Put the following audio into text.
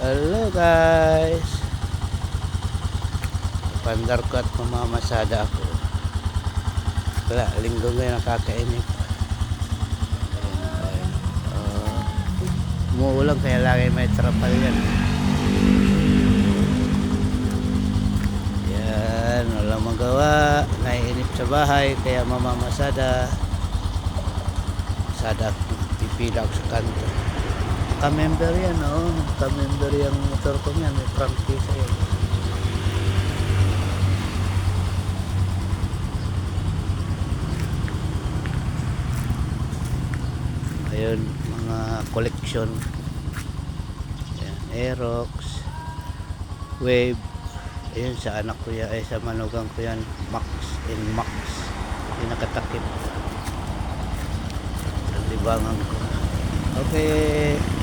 Hello guys. Pandar ko at mamamasada ako. Wala, linggo ngayon nakakainip. Uh, umuulan kaya lagi may trapal yan. Yan, walang magawa. Naiinip sa bahay kaya mamamasada. Sada pipila ako sa kanto. Ka-member yan, oh. Ka-member yung motor ko yan. May practice yan. Ayun, mga collection. Ayan, Aerox, Wave. Ayun, sa anak ko yan, ay sa manugang ko yan, Max and Max. Yung nakatakip. Ang libangan ko. Okay.